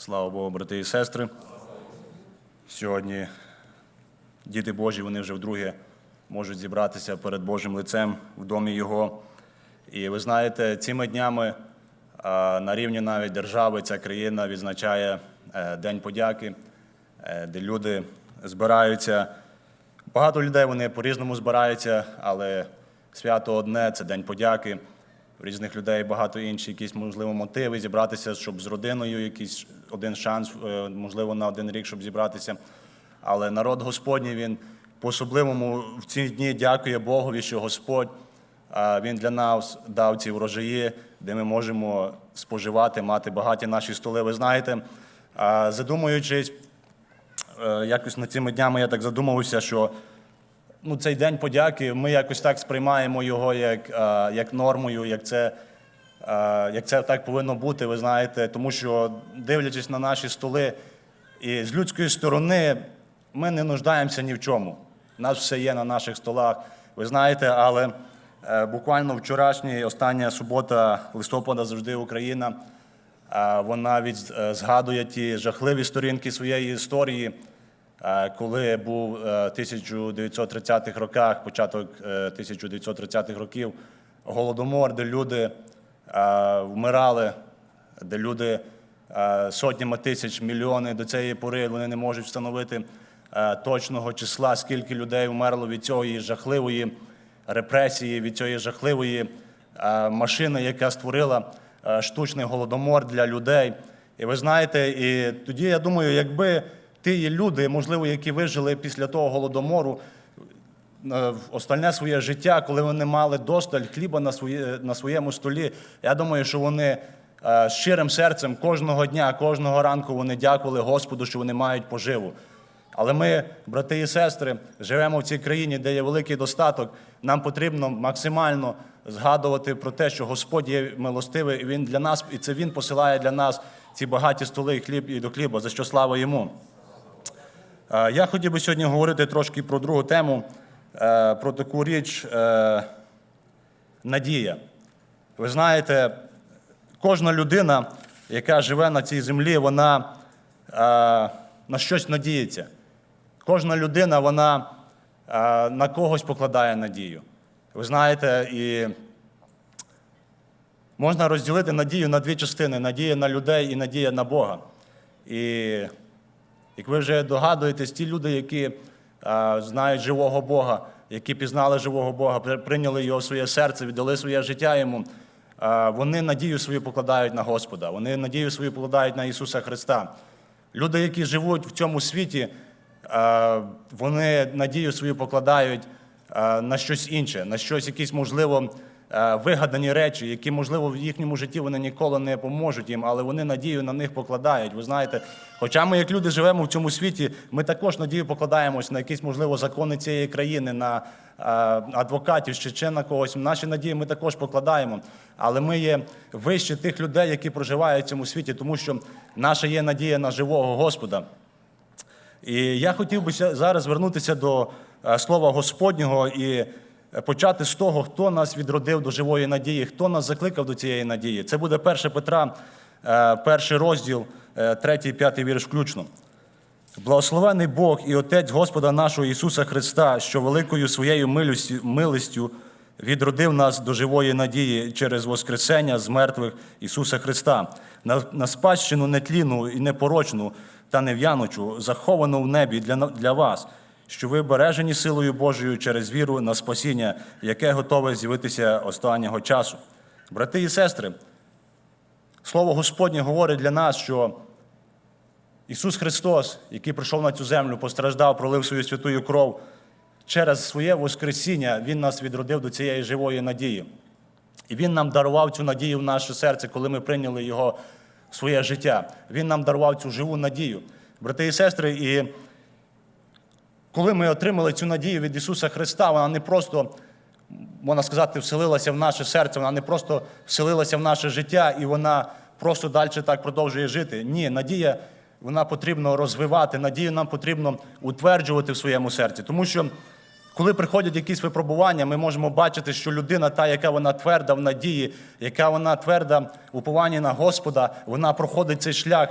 Слава Богу, брати і сестри. Сьогодні діти Божі, вони вже вдруге можуть зібратися перед Божим лицем в домі Його. І ви знаєте, цими днями на рівні навіть держави ця країна відзначає е, День подяки, е, де люди збираються. Багато людей вони по-різному збираються, але свято одне це День подяки. В різних людей багато інші, якісь, можливо, мотиви зібратися, щоб з родиною якийсь один шанс, е, можливо, на один рік, щоб зібратися. Але народ Господній, він по-особливому в ці дні дякує Богові, що Господь Він для нас дав ці врожаї, де ми можемо споживати, мати багаті наші столи. Ви знаєте, задумуючись, е, якось над цими днями я так задумався, що ну, цей день подяки, ми якось так сприймаємо його як, е, як нормою, як це, е, як це так повинно бути, ви знаєте, тому що дивлячись на наші столи, і з людської сторони ми не нуждаємося ні в чому. У нас все є на наших столах, ви знаєте, але е, буквально вчорашній, остання субота листопада завжди Україна. Вона е, згадує ті жахливі сторінки своєї історії, коли був е, 1930-х роках, початок е, 1930-х років, голодомор, де люди е, вмирали, де люди е, сотнями тисяч, мільйони до цієї пори вони не можуть встановити е, точного числа, скільки людей вмерло від цієї жахливої репресії, від цієї жахливої е, машини, яка створила е, штучний голодомор для людей. І ви знаєте, і тоді я думаю, якби ті люди, можливо, які вижили після того голодомору, е, остальне своє життя, коли вони мали досталь хліба на, своє, на своєму столі, я думаю, що вони е, щирим серцем кожного дня, кожного ранку вони дякували Господу, що вони мають поживу. Але ми, брати і сестри, живемо в цій країні, де є великий достаток. Нам потрібно максимально згадувати про те, що Господь є милостивий, і Він для нас, і це Він посилає для нас ці багаті столи і хліб і до хліба, за що слава йому. Е, Я хотів би сьогодні говорити трошки про другу тему, е, про таку річ е, надія. Ви знаєте, кожна людина, яка живе на цій землі, вона на щось надіється. Кожна людина, вона на когось покладає надію. Ви знаєте, і можна розділити надію на дві частини: надія на людей і надія на Бога. І як ви вже догадуєтесь, ті люди, які а, знають живого Бога, які пізнали живого Бога, при- прийняли його в своє серце, віддали своє життя йому, а, вони надію свою покладають на Господа, вони надію свою покладають на Ісуса Христа. Люди, які живуть в цьому світі, а, вони надію свою покладають а, на щось інше, на щось, якісь, можливо, е, вигадані речі, які, можливо, в їхньому житті вони ніколи не поможуть їм, але вони надію на них покладають. Ви знаєте, хоча ми, як люди, живемо в цьому світі, ми також надію покладаємось на якісь, можливо, закони цієї країни, на е, адвокатів чи ще на когось. Наші надії ми також покладаємо. Але ми є вище тих людей, які проживають в цьому світі, тому що наша є надія на живого Господа. І я хотів би зараз звернутися до е, слова Господнього і е, почати з того, хто нас відродив до живої надії, хто нас закликав до цієї надії. Це буде 1 Петра, е, перший розділ, 3-5 вірш включно. Благословений Бог і Отець Господа нашого Ісуса Христа, що великою своєю милістю, відродив нас до живої надії через Воскресення з мертвих Ісуса Христа, на, на спадщину нетлінну і непорочну та нев'янучу, заховану в небі для, для вас, що ви бережені силою Божою через віру на спасіння, яке готове з'явитися останнього часу. Брати і сестри, Слово Господнє говорить для нас, що Ісус Христос, який прийшов на цю землю, постраждав, пролив свою святую кров, через своє Воскресіння Він нас відродив до цієї живої надії. І Він нам дарував цю надію в наше серце, коли ми прийняли Його в своє життя. Він нам дарував цю живу надію. Брати і сестри, і коли ми отримали цю надію від Ісуса Христа, вона не просто, можна сказати, вселилася в наше серце, вона не просто вселилася в наше життя і вона просто далі так продовжує жити. Ні, надія, вона потрібно розвивати, надію нам потрібно утверджувати в своєму серці. Тому що коли приходять якісь випробування, ми можемо бачити, що людина, та, яка вона тверда в надії, яка вона тверда в упованні на Господа, вона проходить цей шлях.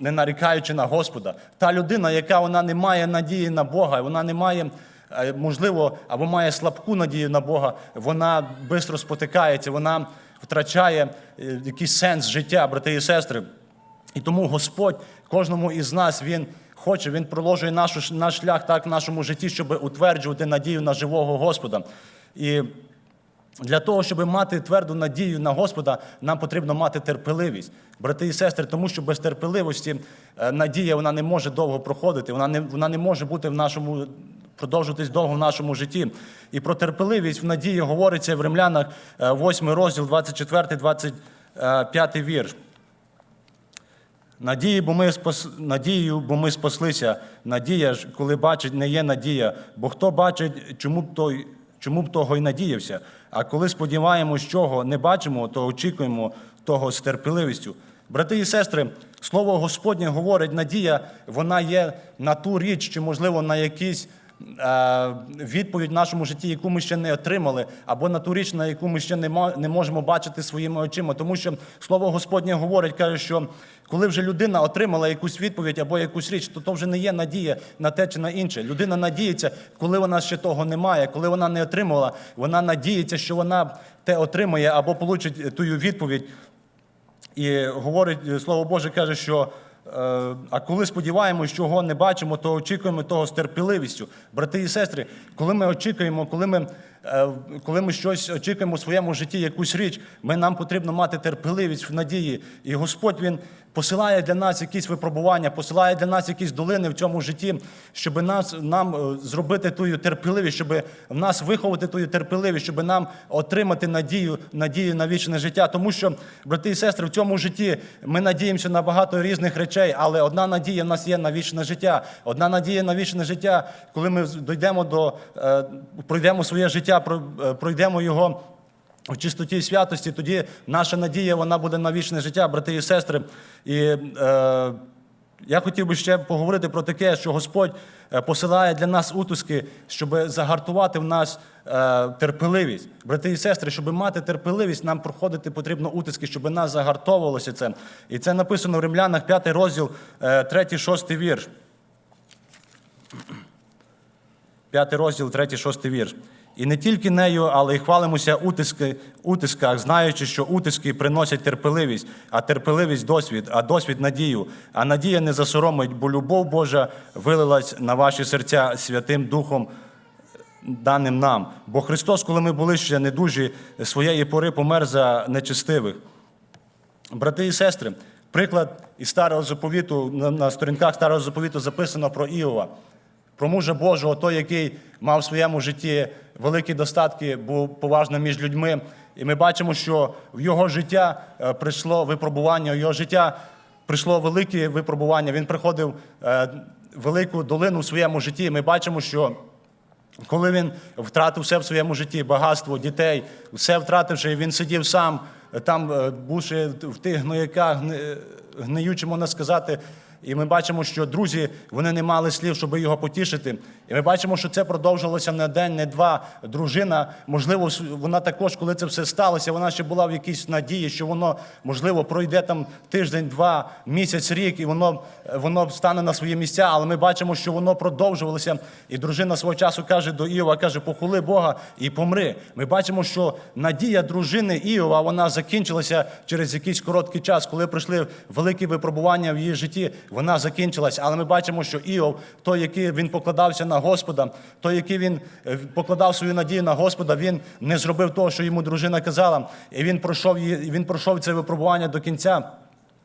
Не нарікаючи на Господа, та людина, яка вона не має надії на Бога, вона не має, е, можливо, або має слабку надію на Бога, вона швидко спотикається, вона втрачає е, якийсь сенс життя, брати і сестри. І тому Господь кожному із нас Він хоче, Він проложує нашу, наш шлях так в нашому житті, щоб утверджувати надію на живого Господа. І для того, щоб мати тверду надію на Господа, нам потрібно мати терпеливість, брати і сестри, тому що без терпеливості е, надія вона не може довго проходити, вона не, вона не може бути в нашому. Продовжуватись довго в нашому житті. І про терпеливість в надії говориться в римлянах 8 розділ, 24, 25 вірш. Надії, бо ми спас... Надією, бо ми спаслися. Надія ж, коли бачить, не є надія. Бо хто бачить, чому б той, чому б того й надіявся. А коли сподіваємось, чого не бачимо, то очікуємо того з терпеливістю. Брати і сестри, слово Господнє говорить, надія, вона є на ту річ, чи, можливо, на якісь відповідь в нашому житті, яку ми ще не отримали, або на ту річ, на яку ми ще не можемо бачити своїми очима. Тому що слово Господнє говорить, каже, що коли вже людина отримала якусь відповідь або якусь річ, то то вже не є надія на те чи на інше. Людина надіється, коли вона ще того не має, коли вона не отримала, вона надіється, що вона те отримає або получить ту відповідь. І говорить, е, Слово Боже каже, що е, а коли сподіваємось, чого не бачимо, то очікуємо того з терпеливістю. Брати і сестри, коли ми очікуємо, коли ми, е, коли ми щось очікуємо у своєму житті, якусь річ, ми, нам потрібно мати терпеливість в надії. І Господь Він посилає для нас якісь випробування, посилає для нас якісь долини в цьому житті, щоб нас, нам е, зробити ту терпеливість, щоб в нас виховати ту терпеливість, щоб нам отримати надію, надію на вічне життя. Тому що, брати і сестри, в цьому житті ми надіємося на багато різних речей, але одна надія в нас є на вічне життя. Одна надія на вічне життя, коли ми дійдемо до е, пройдемо своє життя, про- е, пройдемо його. В чистоті і святості, тоді наша надія вона буде на вічне життя, брати і сестри. І е, я хотів би ще поговорити про таке, що Господь е, посилає для нас утиски, щоб загартувати в нас е, терпеливість. Брати і сестри, щоб мати терпеливість, нам проходити потрібно утиски, щоб нас загартовувалося це. І це написано в Римлянах, 5 розділ, 3-6 вірш. П'ятий розділ, третій, шостий вірш. І не тільки нею, але й хвалимося утиски, утисках, знаючи, що утиски приносять терпеливість, а терпеливість досвід, а досвід надію. А надія не засоромить, бо любов Божа вилилась на ваші серця Святим Духом, даним нам. Бо Христос, коли ми були ще недужі, своєї пори помер за нечестивих. Брати і сестри, приклад із старого заповіту на сторінках старого заповіту записано про Іова, про мужа Божого, той, який мав в своєму житті великі достатки, був поважним між людьми. І ми бачимо, що в його життя е, прийшло випробування, в його життя прийшло велике випробування. Він приходив е, велику долину в своєму житті. Ми бачимо, що коли він втратив все в своєму житті, багатство, дітей, все втративши, він сидів сам, там, е, бувши в тих гнояках, гни- гниючи, можна сказати. І ми бачимо, що друзі вони не мали слів, щоб його потішити. І ми бачимо, що це продовжилося не день, не два. Дружина, можливо, вона також, коли це все сталося, вона ще була в якійсь надії, що воно можливо пройде там тиждень, два, місяць, рік, і воно, воно стане на свої місця. Але ми бачимо, що воно продовжувалося. І дружина свого часу каже до Іова, каже: похули Бога і помри. Ми бачимо, що надія дружини Іова вона закінчилася через якийсь короткий час, коли прийшли великі випробування в її житті. Вона закінчилась. Але ми бачимо, що Іов, той, який він покладався на Господа, той, який він е, покладав свою надію на Господа, він не зробив того, що йому дружина казала. І він пройшов її, він пройшов це випробування до кінця.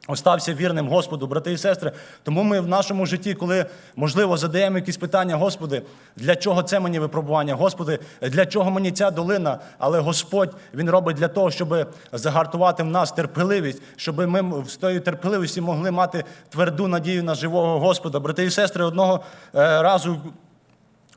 Остався вірним Господу, брати і сестри. Тому ми в нашому житті, коли можливо задаємо якісь питання, Господи, для чого це мені випробування? Господи, для чого мені ця долина? Але Господь Він робить для того, щоб загартувати в нас терпеливість, щоб ми з тої терпеливості могли мати тверду надію на живого Господа. Брати і сестри, одного е, разу.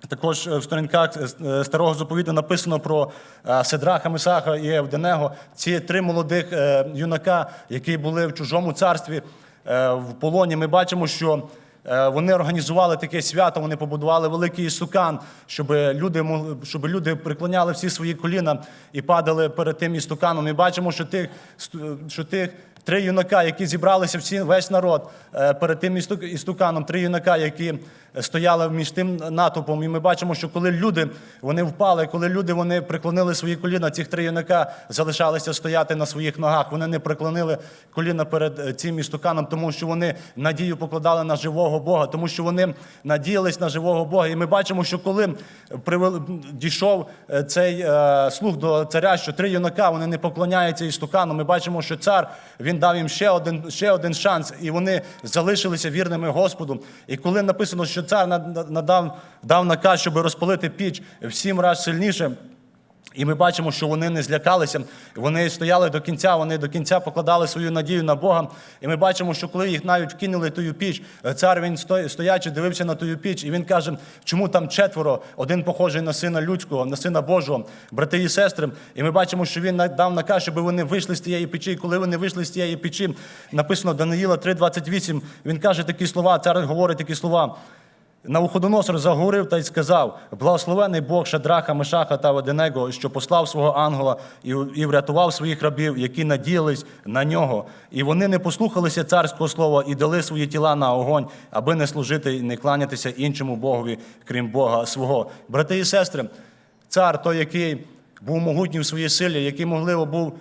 Також е, в сторінках е, старого заповіту написано про е, Седраха, Месаха і Евденего. Ці три молодих е, юнака, які були в чужому царстві е, в полоні. Ми бачимо, що Е, Вони організували таке свято, вони побудували великий істукан, щоб люди щоб люди приклоняли всі свої коліна і падали перед тим істуканом. І бачимо, що тих, що тих три юнака, які зібралися всі весь народ е, перед тим істу- істуканом, три юнака, які стояли між тим натовпом. І ми бачимо, що коли люди вони впали, коли люди вони приклонили свої коліна, цих три юнака залишалися стояти на своїх ногах. Вони не приклонили коліна перед е, цим істуканом, тому що вони надію покладали на живого Бога, тому що вони надіялись на живого Бога. І ми бачимо, що коли дійшов е, цей е, слух до царя, що три юнака вони не поклоняються істукану. Ми бачимо, що цар він дав їм ще один, ще один шанс, і вони залишилися вірними Господу. І коли написано, що цар надав дав наказ, щоб розпалити піч в сім разів сильніше. І ми бачимо, що вони не злякалися, вони стояли до кінця, вони до кінця покладали свою надію на Бога. І ми бачимо, що коли їх навіть вкинули тую піч, цар він стоячи дивився на тую піч, і він каже, чому там четверо, один похожий на сина людського, на сина Божого, брати і сестри. І ми бачимо, що він дав наказ, щоб вони вийшли з тієї печі. І коли вони вийшли з тієї печі, написано Даниїла 3,28, він каже такі слова, цар говорить такі слова. Навуходоносор заговорив та й сказав: Благословений Бог Шадраха, Мешаха та Веденего, що послав свого ангела і, врятував своїх рабів, які надіялись на нього. І вони не послухалися царського слова і дали свої тіла на огонь, аби не служити і не кланятися іншому Богові, крім Бога свого. Брати і сестри, цар, той, який був могутній в своїй силі, який, можливо, був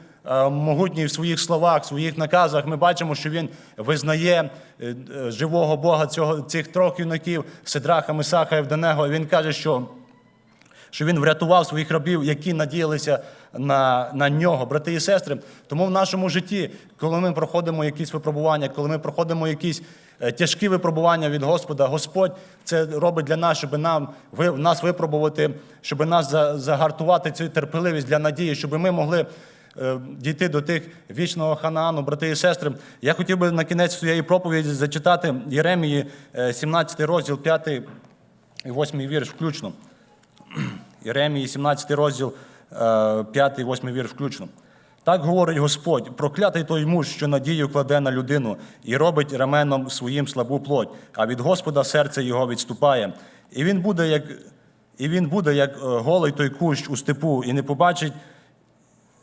могутній в своїх словах, в своїх наказах, ми бачимо, що він визнає е, е, живого Бога цього, цих трьох юнаків, Сидраха, Месаха і Евденего. І він каже, що що він врятував своїх рабів, які надіялися на, на нього, брати і сестри. Тому в нашому житті, коли ми проходимо якісь випробування, коли ми проходимо якісь е, тяжкі випробування від Господа, Господь це робить для нас, щоб нам ви, нас випробувати, щоб нас за- загартувати цю терпеливість для надії, щоб ми могли. Е, Дійти до тих вічного Ханаану, брати і сестри. Я хотів би на кінець своєї проповіді зачитати Єремії, е, 17 розділ, 5 і 8 вірш включно. Єремії, 17 розділ, 5 і 8 вірш включно. Так говорить Господь: проклятий той муж, що надію кладе на людину і робить раменом своїм слабу плоть, а від Господа серце його відступає. І він буде як, і він буде, як е, голий той кущ у степу, і не побачить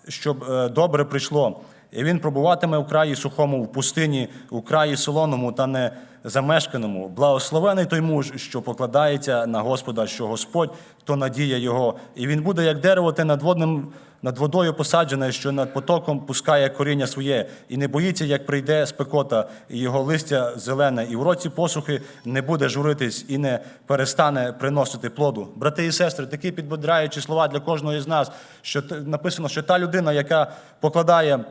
щоб е, добре прийшло. І він пробуватиме в краї сухому, в пустині, у краї солоному та не замешканому. Благословений той муж, що покладається на Господа, що Господь то надія його. І він буде як дерево, те над водним. Над водою посаджене, що над потоком пускає коріння своє, і не боїться, як прийде спекота, і його листя зелене, і в році посухи не буде журитись і не перестане приносити плоду. Брати і сестри, такі підбодряючі слова для кожного з нас, що написано, що та людина, яка покладає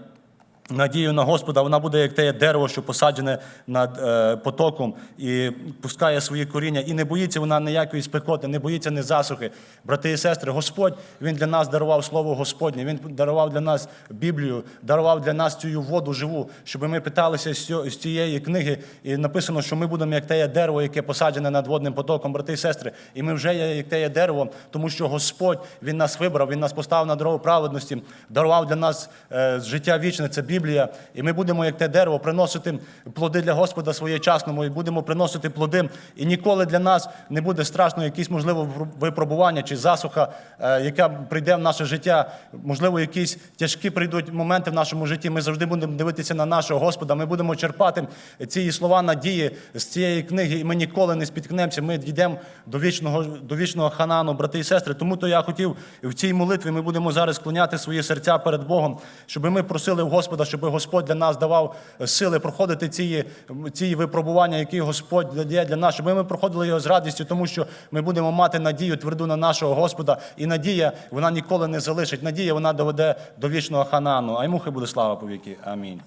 надію на Господа, вона буде як те дерево, що посаджене над е, потоком і пускає свої коріння. І не боїться вона ніякої спекоти, не боїться ні засухи. Брати і сестри, Господь Він для нас дарував Слово Господнє, Він дарував для нас Біблію, дарував для нас цю воду живу, щоб ми питалися з цієї книги. І написано, що ми будемо як те дерево, яке посаджене над водним потоком, брати і сестри. І ми вже є як те дерево, тому що Господь Він нас вибрав, Він нас поставив на дорогу праведності, дарував для нас е, життя вічне, це Біблія. І ми будемо, як те дерево, приносити плоди для Господа своєчасному, і будемо приносити плоди. І ніколи для нас не буде страшно якісь, можливо, випробування чи засуха, е, яка прийде в наше життя. Можливо, якісь тяжкі прийдуть моменти в нашому житті. Ми завжди будемо дивитися на нашого Господа. Ми будемо черпати ці слова надії з цієї книги, і ми ніколи не спіткнемося. Ми дійдемо до вічного, до вічного ханану, брати і сестри. Тому то я хотів в цій молитві. Ми будемо зараз склоняти свої серця перед Богом, щоб ми просили в Господа, щоб Господь для нас давав сили проходити ці, ці випробування, які Господь дає для нас, щоб ми проходили його з радістю, тому що ми будемо мати надію тверду на нашого Господа. І надія вона ніколи не залишить. Надія вона доведе до вічного ханану. А йому хай буде слава повіки. Амінь.